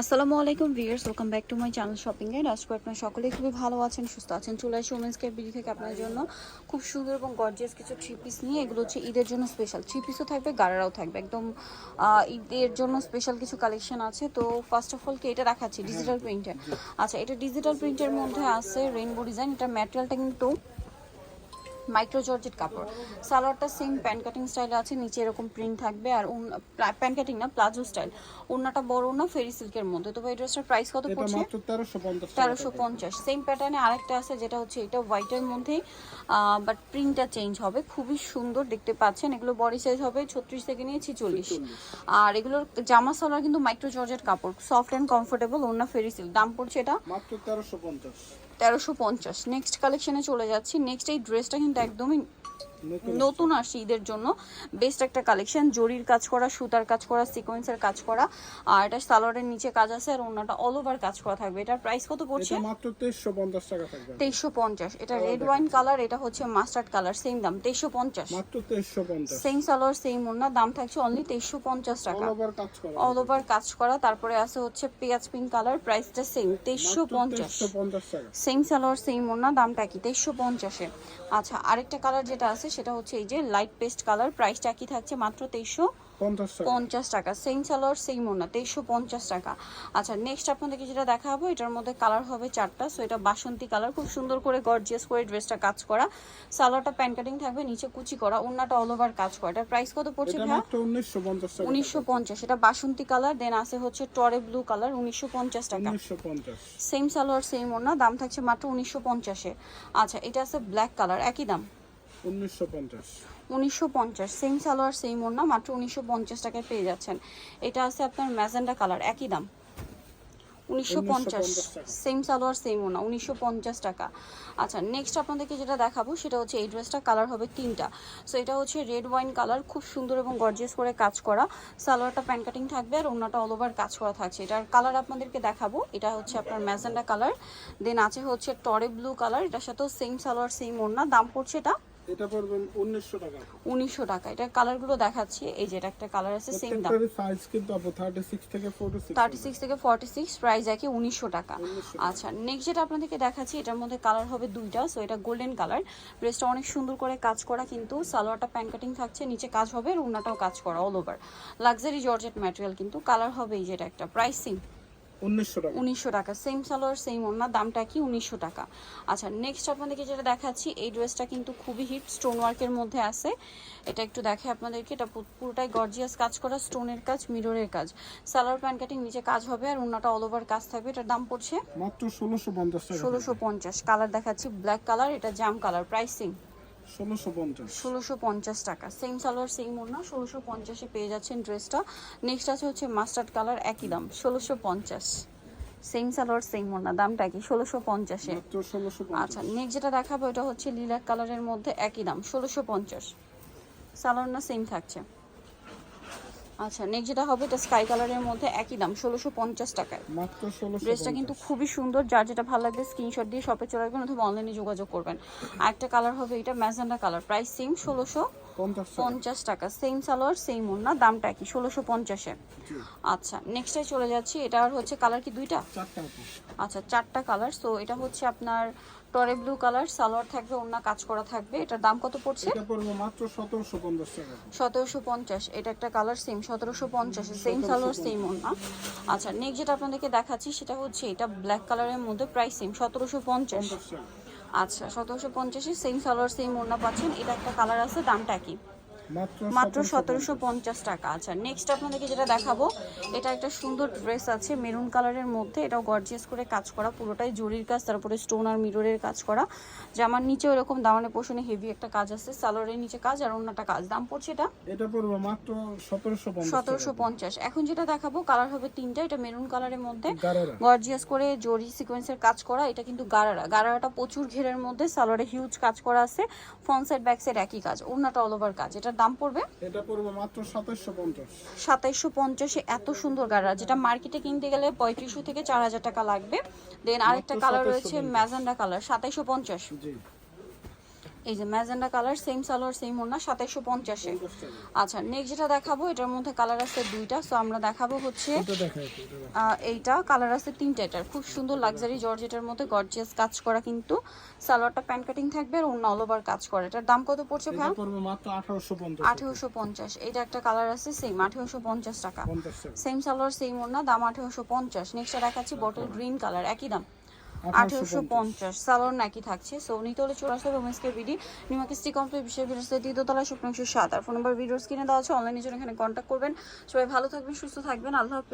আসসালামু আলাইকুম viewers, welcome back to my channel shopping guide আজকে আপনারা সকলেই খুবই ভালো আছেন, সুস্থ আছেন। চলে আসি উমেন্স কেয়ার বিডি থেকে আপনার জন্য। খুব সুন্দর এবং গর্জিয়াস কিছু থ্রি পিস নিয়ে। এগুলো হচ্ছে ঈদের জন্য স্পেশাল থ্রি পিসও থাকবে গাড়ারাও থাকবে। একদম ঈদের জন্য স্পেশাল কিছু কালেকশন আছে। তো ফার্স্ট অফ অল কি, এটা দেখাচ্ছি ডিজিটাল প্রিন্টের আচ্ছা এটা ডিজিটাল প্রিন্টের মধ্যে আছে রেইনবো ডিজাইন এটা ম্যাটেরিয়ালটা কিন্তু মাইক্রো জর্জেট কাপড়। সালোয়ারটা সেম প্যান কাটিং স্টাইলে আছে নিচে এরকম প্রিন্ট থাকবে আর প্যান কাটিং না প্লাজো স্টাইল ওড়নাটা বড় না ফেরি সিল্কের মধ্যে। তো এই ড্রেসটার প্রাইস কত পড়ছে? তেরোশো পঞ্চাশ সেম প্যাটার্নে আরেকটা আছে যেটা হচ্ছে এটা হোয়াইটের মধ্যেই বাট প্রিন্টটা চেঞ্জ হবে। খুবই সুন্দর দেখতে পাচ্ছেন। এগুলো বডি সাইজ হবে ছত্রিশ থেকে নিয়ে ছিচল্লিশ। আর এগুলোর জামা সালোয়ার কিন্তু মাইক্রো জর্জেট কাপড়। সফট অ্যান্ড কমফোর্টেবল ওড়না ফেরি সিল্ক দাম পড়ছে এটা? মাত্র তেরোশো পঞ্চাশ। তেরোশো পঞ্চাশ। নেক্সট কালেকশানে চলে যাচ্ছি। নেক্সট এই ড্রেসটা কিন্তু একদমই নতুন আসছে ঈদের জন্য। বেস্ট একটা কালেকশন জরির কাজ করা সুতার কাজ করা সিকোয়েন্সের কাজ করা আর এটা সালোয়ারের নিচে কাজ আছে আর ওনাটা অল ওভার কাজ করা থাকবে। এটার প্রাইস কত পড়ছে? মাত্র তেইশশো পঞ্চাশ টাকা থাকবে তেইশশো পঞ্চাশ। এটা রেড ওয়াইন কালার এটা হচ্ছে মাস্টার্ড কালার সেম দাম তেইশশো পঞ্চাশ। মাত্র তেইশশো পঞ্চাশ। সেম সালোয়ার সেম ওনা দাম থাকছে অনলি তেইশশো পঞ্চাশ অল টাকা। ওভার কাজ করা। অল ওভার কাজ করা তারপরে আছে হচ্ছে পেঁয়াজ পিঙ্ক কালার প্রাইসটা সেম তেইশশো পঞ্চাশ। তেইশশো পঞ্চাশ টাকা। সেম সালোয়ার সেম ওনা দামটা কি তেইশশো পঞ্চাশে। আচ্ছা আরেকটা কালার যেটা আছে সেটা হচ্ছে এই যে লাইট পেস্ট কালার প্রাইসটা কি থাকছে মাত্র তেইশশো পঞ্চাশ টাকা। সেম সালোয়ার সেম ওনা তেইশশো পঞ্চাশ টাকা। আচ্ছা নেক্সট আপনাদেরকে যেটা দেখাবো এটার মধ্যে কালার হবে চারটা। সো এটা বাসন্তী কালার খুব সুন্দর করে গর্জিয়াস করে ড্রেসটা কাজ করা। সালোয়ারটা প্যান কাটিং থাকবে নিচে কুচি করা ওনাটা অল ওভার কাজ করা। এটার প্রাইস কত পড়ছে উনিশশো পঞ্চাশ এটা বাসন্তী কালার দেন আছে হচ্ছে টরে ব্লু কালার উনিশশো পঞ্চাশ টাকা। সেম সালোয়ার সেম ওনা দাম থাকছে মাত্র উনিশশো পঞ্চাশে। আচ্ছা এটা আছে ব্ল্যাক কালার একই দাম? উনিশশো পঞ্চাশ। সেম সালোয়ার সেম ওড়না মাত্র উনিশশো পঞ্চাশ টাকায় পেয়ে যাচ্ছেন। এটা আছে আপনার ম্যাজেন্ডা কালার একই দাম। উনিশশো পঞ্চাশ 1950 সেম সালোয়ার সেম ওনা উনিশশো পঞ্চাশ টাকা। আচ্ছা নেক্সট আপনাদেরকে যেটা দেখাবো সেটা হচ্ছে এই ড্রেসটা কালার হবে তিনটা। সো এটা হচ্ছে রেড ওয়াইন কালার খুব সুন্দর এবং গর্জিয়াস করে কাজ করা। সালোয়ারটা প্যান কাটিং থাকবে আর ওনাটা অল ওভার কাজ করা থাকছে। এটার কালার আপনাদেরকে দেখাবো এটা হচ্ছে আপনার ম্যাজেন্ডা কালার দেন আছে হচ্ছে টরে ব্লু কালার এটার সাথেও সেম সালোয়ার সেম ওড়না দাম পড়ছে এটা এটা পড়বে উনিশশো টাকা। উনিশশো টাকা। এটার কালারগুলো দেখাচ্ছি। এই যে এটা একটা কালার আছে সেম দাম। সাইজ কিন্তু আপু থার্টি সিক্স থেকে ফোর্টি সিক্স থার্টি সিক্স থেকে ফর্টি সিক্স প্রাইস একই উনিশশো টাকা। আচ্ছা নেক্সট যেটা আপনাদেরকে দেখাচ্ছি এটার মধ্যে কালার হবে দুইটা সো এটা গোল্ডেন কালার ড্রেসটা অনেক সুন্দর করে কাজ করা কিন্তু সালোয়ারটা প্যান কাটিং থাকছে নিচে কাজ হবে আর কাজ করা all over luxury georgette material কিন্তু কালার হবে এই যেটা একটা। প্রাইসিং উনিশশো টাকা। সেম সালোয়ার সেম ওনার দামটা কি উনিশশো টাকা। আচ্ছা নেক্সট আপনাদেরকে যেটা দেখাচ্ছি এই ড্রেসটা কিন্তু খুবই হিট স্টোন ওয়ার্কের মধ্যে আছে। এটা একটু দেখে আপনাদেরকে এটা পুরোটাই গর্জিয়াস কাজ করা স্টোনের কাজ মিররের কাজ। সালোয়ার প্যান্ট কাটিং নিচে কাজ হবে আর ওনাটা অল ওভার কাজ থাকবে। এটার দাম পড়ছে? মাত্র ষোলোশো পঞ্চাশ ষোলোশো পঞ্চাশ। কালার দেখাচ্ছি ব্ল্যাক কালার এটা জাম কালার প্রাইসিং ষোলোশো পঞ্চাশ। টাকা। সেম সালোয়ার সেম ওড়না ষোলোশো পঞ্চাশে পেয়ে যাচ্ছেন ড্রেসটা নেক্সট আছে হচ্ছে মাস্টার্ড কালার একই দাম ষোলোশো পঞ্চাশ। সেম সালোয়ার সেম ওড়না দামটা কি? ষোলোশো পঞ্চাশে। আচ্ছা নেক্সট যেটা দেখাবো এটা হচ্ছে লিলাক কালারের মধ্যে একই দাম ষোলোশো পঞ্চাশ। সালোয়ার না সেম থাকছে। আচ্ছা নেক্সট যেটা হবে এটা স্কাই কালারের মধ্যে একই দাম ষোলোশো পঞ্চাশ টাকায়। মাত্র ষোলো ড্রেসটা কিন্তু খুবই সুন্দর যার যেটা ভালো লাগবে স্ক্রিনশট দিয়ে শপে চলে আসবেন অথবা অনলাইনে যোগাযোগ করবেন। আর একটা কালার হবে এটা ম্যাজেন্ডা কালার প্রাইস সেম ষোলোশো পঞ্চাশ টাকা। সেম সালোয়ার সেম ওড়না দামটা কি ষোলোশো পঞ্চাশে। আচ্ছা নেক্সটে চলে যাচ্ছি এটা আর হচ্ছে কালার কি দুইটা? আচ্ছা চারটা কালার সো এটা হচ্ছে আপনার টরে ব্লু কালার সালোয়ার থাকবে ওড়না কাজ করা থাকবে এটার দাম কত পড়ছে? এটা পড়বে মাত্র সতেরোশো পঞ্চাশ টাকা। এটা একটা কালার সেম সতেরোশো পঞ্চাশ সেম সালোয়ার সেম ওড়না। আচ্ছা নেক্সট যেটা আপনাদেরকে দেখাচ্ছি সেটা হচ্ছে এটা ব্ল্যাক কালারের মধ্যে প্রাইস সেম সতেরোশো পঞ্চাশ। পঞ্চাশ টাকা। আচ্ছা সতেরোশো পঞ্চাশে সেম সালোয়ার সেম ওড়না পাচ্ছেন। এটা একটা কালার আছে দামটা কি মাত্র সতেরোশো পঞ্চাশ। টাকা। আচ্ছা নেক্সট আপনাদেরকে যেটা দেখাবো এটা একটা সুন্দর ড্রেস আছে মেরুন কালারের মধ্যে। এটাও গর্জিয়াস করে কাজ করা পুরোটাই জরির কাজ তারপরে স্টোন আর মিররের কাজ করা। জামার নিচে এরকম দামানে পোষণে হেভি একটা কাজ আছে সালোয়ারের নিচে কাজ আর অন্যটা কাজ। দাম পড়ছে এটা? এটা পড়বে মাত্র সতেরোশো পঞ্চাশ এখন যেটা দেখাবো কালার হবে তিনটা এটা মেরুন কালারের মধ্যে। গর্জিয়াস করে জরি সিকোয়েন্সের কাজ করা এটা কিন্তু গারারা। গারারাটা প্রচুর ঘেরের মধ্যে সালোয়ারে হিউজ কাজ করা আছে। ফ্রন্ট সাইড ব্যাক সাইড একই কাজ ওড়নাটা অল ওভার কাজ। এটার দাম পড়বে? এটা পড়বে মাত্র সাতাশশো পঞ্চাশ। সাতাইশশো পঞ্চাশে এত সুন্দর গাড়া। যেটা মার্কেটে কিনতে গেলে পঁয়ত্রিশশো থেকে চার হাজার টাকা লাগবে। দেন আরেকটা কালার রয়েছে ম্যাজেন্ডা কালার সাতাইশশো পঞ্চাশ। জি। এই যে magenta colour same salwar same ওড়না সাতাইশো পঞ্চাশে। আচ্ছা নেক্সট যেটা দেখাবো এটার মধ্যে কালার আছে দুইটা সো আমরা দেখাবো হচ্ছে এইটা কালার আছে তিনটা এটার। খুব সুন্দর লাক্সারি জর্জেটের মধ্যে গর্জিয়াস কাজ করা কিন্তু। সালোয়ারটা প্যান্ট কাটিং থাকবে আর অন্য অল ওভার কাজ করে। এটার দাম কত পড়ছে ভাই মাত্র আঠারোশো পঞ্চাশ আঠেরোশো পঞ্চাশ। এটা একটা কালার আছে সেম আঠেরোশো পঞ্চাশ টাকা। সেম সালোয়ার সেম ওড়না দাম আঠেরোশো পঞ্চাশ। নেক্সটটা দেখাচ্ছি বটল গ্রিন কালার একই দাম। আঠেরোশো পঞ্চাশ। সালোয়ার নাকি থাকছে। সো নিতে হলে চলে আসবে রোমেন্সকে বিডি। নিমাকিস্টি কমপ্লিট বিশ্বের বিরস্তে দ্বিতীয়তলা শুক্রাংশ সাত। আর ফোন নাম্বার ভিডিওস কিনে দেওয়া আছে। অনলাইনের জন্য এখানে কন্ট্যাক্ট করবেন। সবাই ভালো থাকবেন সুস্থ থাকবেন। আল্লাহ হাফেজ।